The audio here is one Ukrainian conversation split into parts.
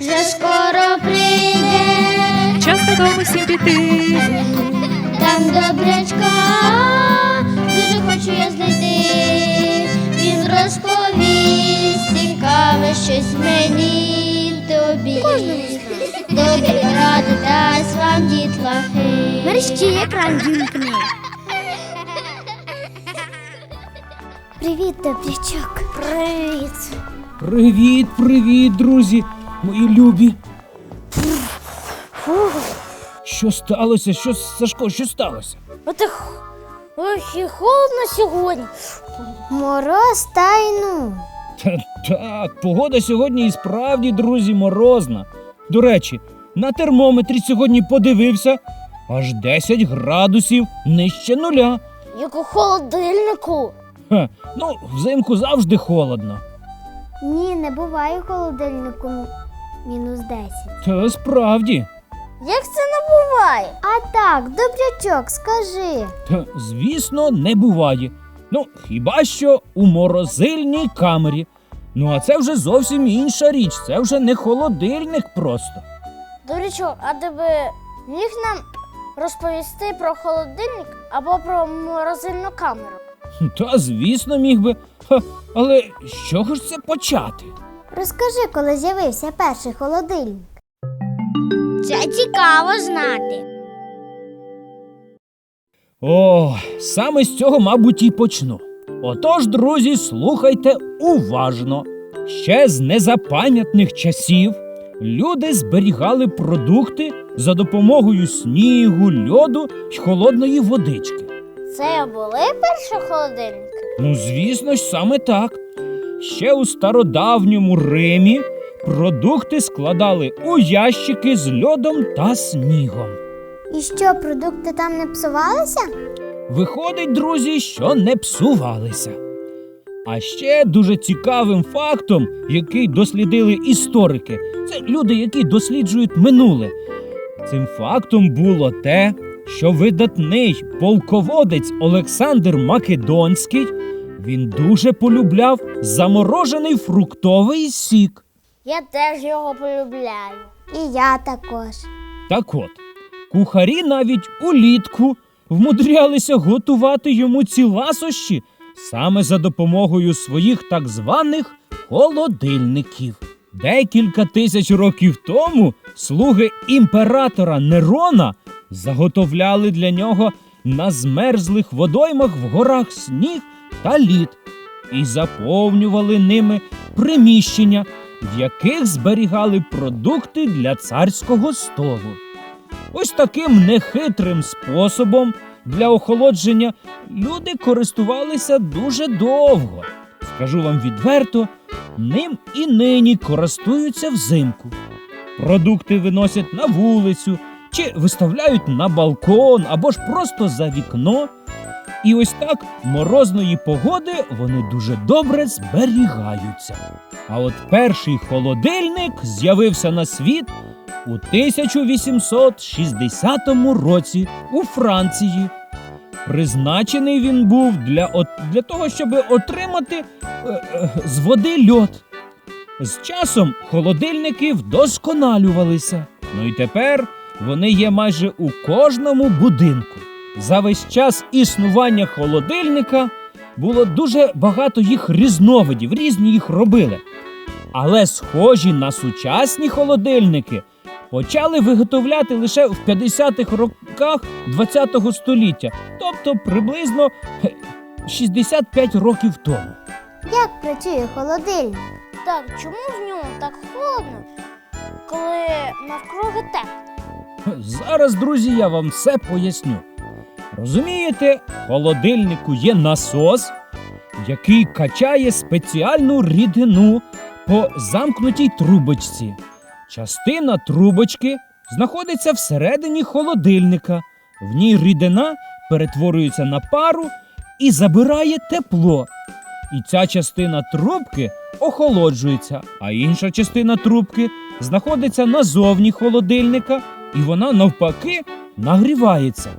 вже скоро прийде, Час додому всім піти. там добрячка, дуже хочу я знайти. Він розповість цікаве щось мені й тобі. Добрі ради дасть вам дітлахи. Мерщі екран вімкни. Привіт, добрячок. Привіт. Привіт, привіт, друзі, мої любі. Що сталося? Що Сашко, що сталося? Отак. Ох, і холодно сьогодні. Мороз тайну. Та так, погода сьогодні і справді, друзі, морозна. До речі, на термометрі сьогодні подивився аж 10 градусів нижче нуля. Як у холодильнику. Ха, ну, взимку завжди холодно. Ні, не буває холодильнику мінус 10. Та справді. Як це не буває? А так, добрячок, скажи. Та, звісно, не буває. Ну, хіба що у морозильній камері. Ну, а це вже зовсім інша річ. Це вже не холодильник просто. Добрячок, а ти би міг нам розповісти про холодильник або про морозильну камеру? Та, звісно, міг би. Ха, але з чого ж це почати? Розкажи, коли з'явився перший холодильник. Це цікаво знати. О, саме з цього, мабуть, і почну. Отож, друзі, слухайте уважно. Ще з незапам'ятних часів люди зберігали продукти за допомогою снігу, льоду й холодної водички. Це були перші холодильники? Ну, звісно ж, саме так. Ще у стародавньому Римі продукти складали у ящики з льодом та снігом. І що, продукти там не псувалися? Виходить, друзі, що не псувалися. А ще дуже цікавим фактом, який дослідили історики, це люди, які досліджують минуле. Цим фактом було те, що видатний полководець Олександр Македонський він дуже полюбляв заморожений фруктовий сік. Я теж його полюбляю. І я також. Так от, кухарі навіть улітку вмудрялися готувати йому ці ласощі саме за допомогою своїх так званих холодильників. Декілька тисяч років тому слуги імператора Нерона заготовляли для нього на змерзлих водоймах в горах сніг та лід і заповнювали ними приміщення, в яких зберігали продукти для царського столу. Ось таким нехитрим способом для охолодження люди користувалися дуже довго. Скажу вам відверто, ним і нині користуються взимку. Продукти виносять на вулицю чи виставляють на балкон або ж просто за вікно. І ось так морозної погоди вони дуже добре зберігаються. А от перший холодильник з'явився на світ у 1860 році у Франції. Призначений він був для, от, для того, щоб отримати е, е, з води льод. З часом холодильники вдосконалювалися. Ну і тепер вони є майже у кожному будинку. За весь час існування холодильника було дуже багато їх різновидів, різні їх робили. Але схожі на сучасні холодильники почали виготовляти лише в 50-х роках ХХ століття, тобто приблизно 65 років тому. Як працює холодильник? Так, чому в ньому так холодно, коли навкруги тепло? Зараз, друзі, я вам все поясню. Розумієте, в холодильнику є насос, який качає спеціальну рідину по замкнутій трубочці. Частина трубочки знаходиться всередині холодильника. В ній рідина перетворюється на пару і забирає тепло. І ця частина трубки охолоджується, а інша частина трубки знаходиться назовні холодильника, і вона навпаки нагрівається.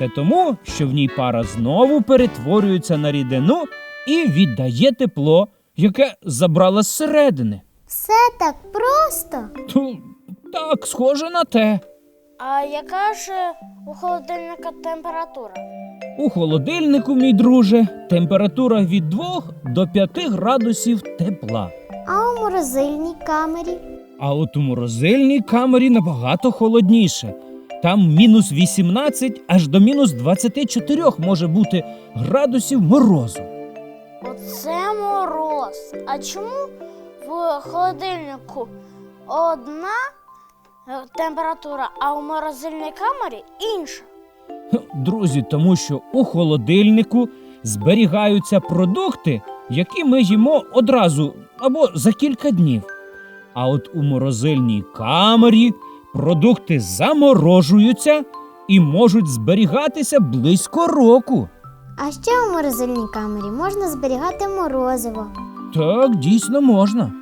Це тому, що в ній пара знову перетворюється на рідину і віддає тепло, яке забрала зсередини. Все так просто. То, так, схоже на те. А яка ж у холодильника температура? У холодильнику, мій друже, температура від 2 до 5 градусів тепла. А у морозильній камері? А от у морозильній камері набагато холодніше. Там мінус 18 аж до мінус 24 може бути градусів морозу. Оце мороз. А чому в холодильнику одна температура, а у морозильній камері інша? Друзі, тому що у холодильнику зберігаються продукти, які ми їмо одразу або за кілька днів. А от у морозильній камері продукти заморожуються і можуть зберігатися близько року. А ще у морозильній камері можна зберігати морозиво. Так, дійсно можна.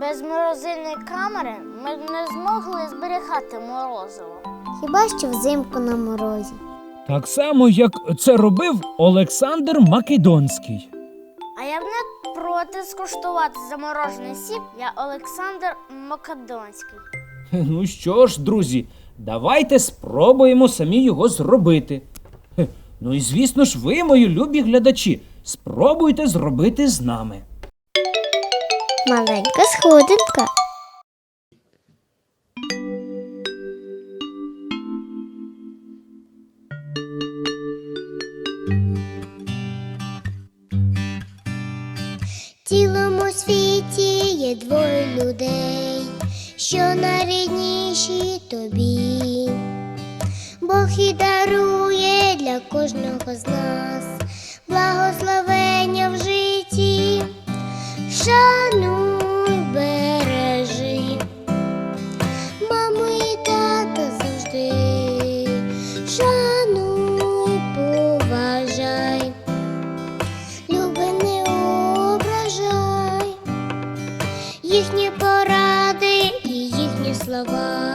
Без морозильної камери ми б не змогли зберігати морозиво. Хіба що взимку на морозі. Так само, як це робив Олександр Македонський. А я б не проти скуштувати заморожений сік, я Олександр Македонський. Ну що ж, друзі, давайте спробуємо самі його зробити. Ну і звісно ж, ви, мої любі глядачі, спробуйте зробити з нами. Маленька сходинка. В цілому світі є двоє людей, що найрідніші тобі. Бог і дарує для кожного з нас благословення в житті. Шануй, слова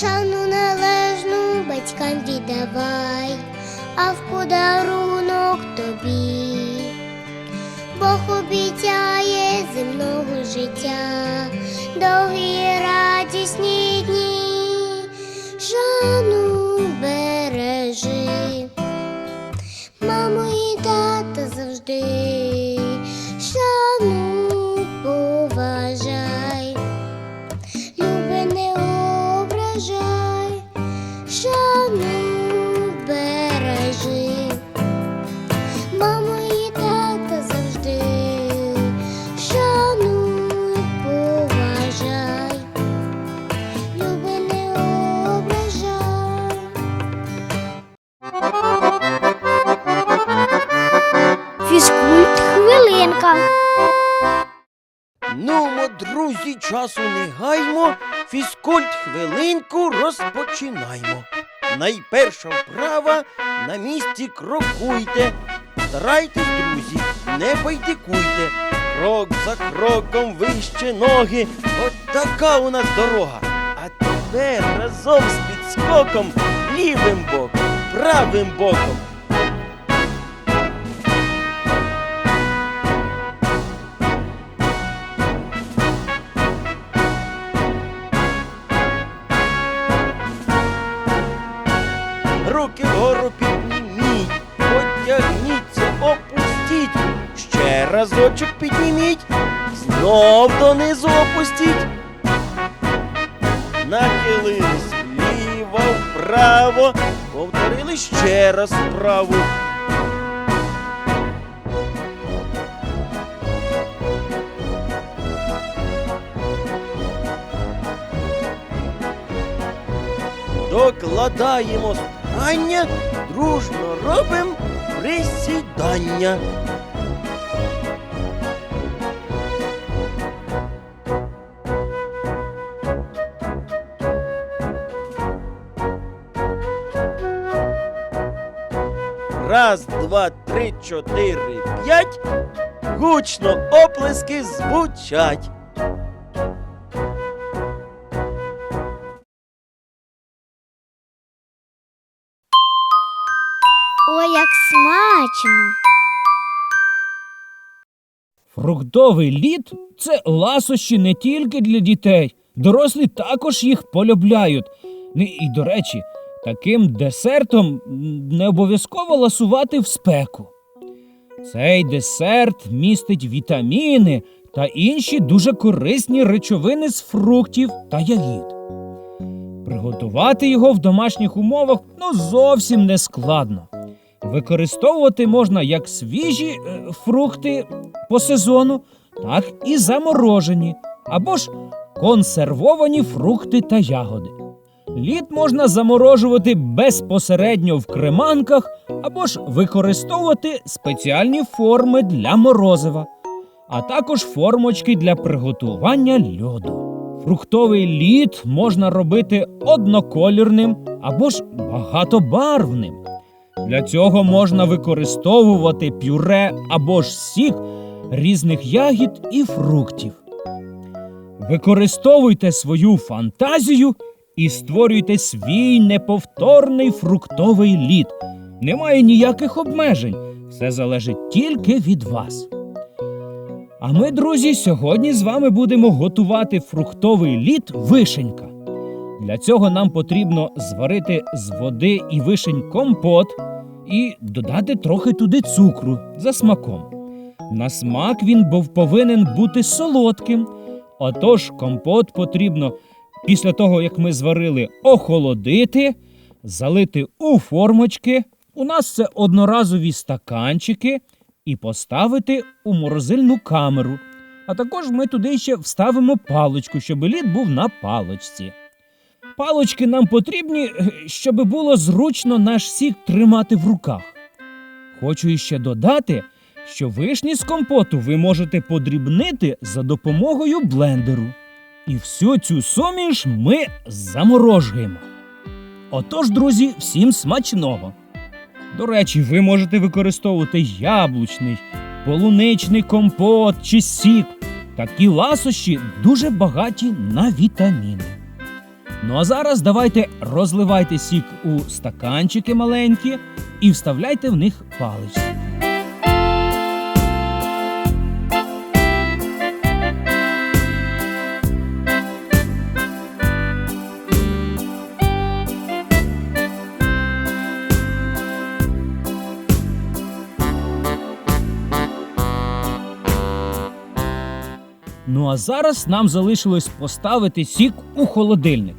Шану належну батькам віддавай, а в подарунок тобі. Бог обіцяє земного життя, довгі радісні дні, шану бережи, маму і тата завжди, друзі, часу не гаймо, фізкульт хвилинку розпочинаймо. Найперша вправа на місці крокуйте. Старайтесь, друзі, не байдикуйте. Крок за кроком вище ноги. От така у нас дорога. А тепер разом з підскоком лівим боком, правим боком. Разочок підніміть, знов донизу опустіть. Нахилились вліво, вправо, повторили ще раз вправо. Докладаємо старання, дружно робимо присідання. Раз, два, три, чотири, п'ять. Гучно оплески звучать. Ой, як смачно! Фруктовий лід це ласощі не тільки для дітей. Дорослі також їх полюбляють. Ну і, до речі, таким десертом не обов'язково ласувати в спеку. Цей десерт містить вітаміни та інші дуже корисні речовини з фруктів та ягід. Приготувати його в домашніх умовах ну зовсім не складно. Використовувати можна як свіжі е, фрукти по сезону, так і заморожені або ж консервовані фрукти та ягоди. Лід можна заморожувати безпосередньо в креманках або ж використовувати спеціальні форми для морозива, а також формочки для приготування льоду. Фруктовий лід можна робити одноколірним або ж багатобарвним. Для цього можна використовувати пюре або ж сік різних ягід і фруктів. Використовуйте свою фантазію і створюйте свій неповторний фруктовий лід. Немає ніяких обмежень, все залежить тільки від вас. А ми, друзі, сьогодні з вами будемо готувати фруктовий лід вишенька. Для цього нам потрібно зварити з води і вишень компот і додати трохи туди цукру за смаком. На смак він повинен бути солодким. Отож, компот потрібно після того, як ми зварили, охолодити, залити у формочки. У нас це одноразові стаканчики, і поставити у морозильну камеру. А також ми туди ще вставимо паличку, щоб лід був на паличці. Палочки нам потрібні, щоб було зручно наш сік тримати в руках. Хочу іще додати, що вишні з компоту ви можете подрібнити за допомогою блендеру. І всю цю суміш ми заморожуємо. Отож, друзі, всім смачного! До речі, ви можете використовувати яблучний, полуничний компот чи сік. Такі ласощі дуже багаті на вітаміни. Ну а зараз давайте розливайте сік у стаканчики маленькі і вставляйте в них палички. А зараз нам залишилось поставити сік у холодильник.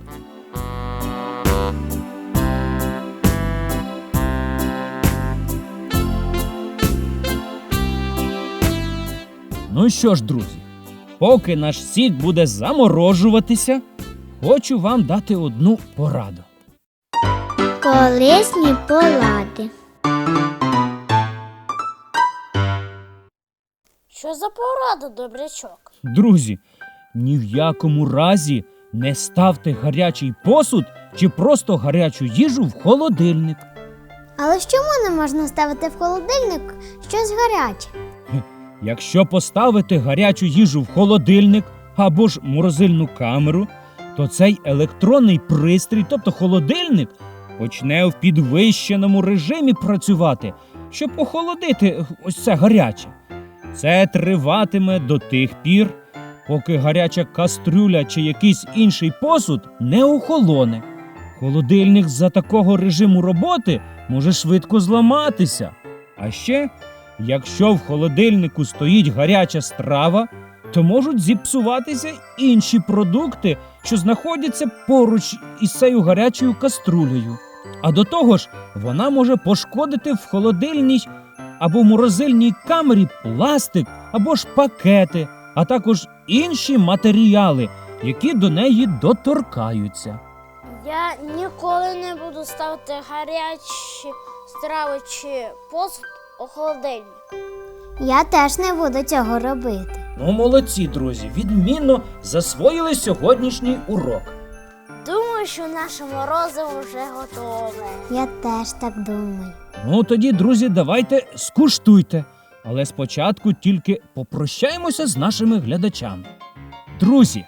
Ну що ж, друзі, поки наш сік буде заморожуватися, хочу вам дати одну пораду. Корисні поради. Що за порада, добрячок? Друзі, ні в якому разі не ставте гарячий посуд чи просто гарячу їжу в холодильник. Але ж чому не можна ставити в холодильник щось гаряче? Якщо поставити гарячу їжу в холодильник або ж морозильну камеру, то цей електронний пристрій, тобто холодильник, почне в підвищеному режимі працювати, щоб охолодити ось це гаряче. Це триватиме до тих пір, поки гаряча кастрюля чи якийсь інший посуд не охолоне. Холодильник за такого режиму роботи може швидко зламатися. А ще Якщо в холодильнику стоїть гаряча страва, то можуть зіпсуватися інші продукти, що знаходяться поруч із цією гарячою каструлею. А до того ж, вона може пошкодити в холодильній або в морозильній камері пластик або ж пакети, а також інші матеріали, які до неї доторкаються. Я ніколи не буду ставити гарячі страви чи посуд у холодильник. Я теж не буду цього робити. Ну, молодці, друзі, відмінно засвоїли сьогоднішній урок. Думаю, що наше морозиво вже готове. Я теж так думаю. Ну тоді, друзі, давайте скуштуйте. Але спочатку тільки попрощаємося з нашими глядачами. Друзі,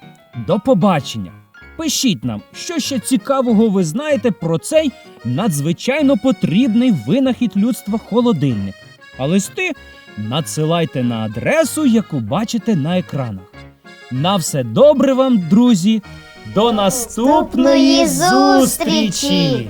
до побачення! Пишіть нам, що ще цікавого ви знаєте про цей надзвичайно потрібний винахід людства холодильник. А листи надсилайте на адресу, яку бачите на екранах. На все добре вам, друзі! До наступної зустрічі!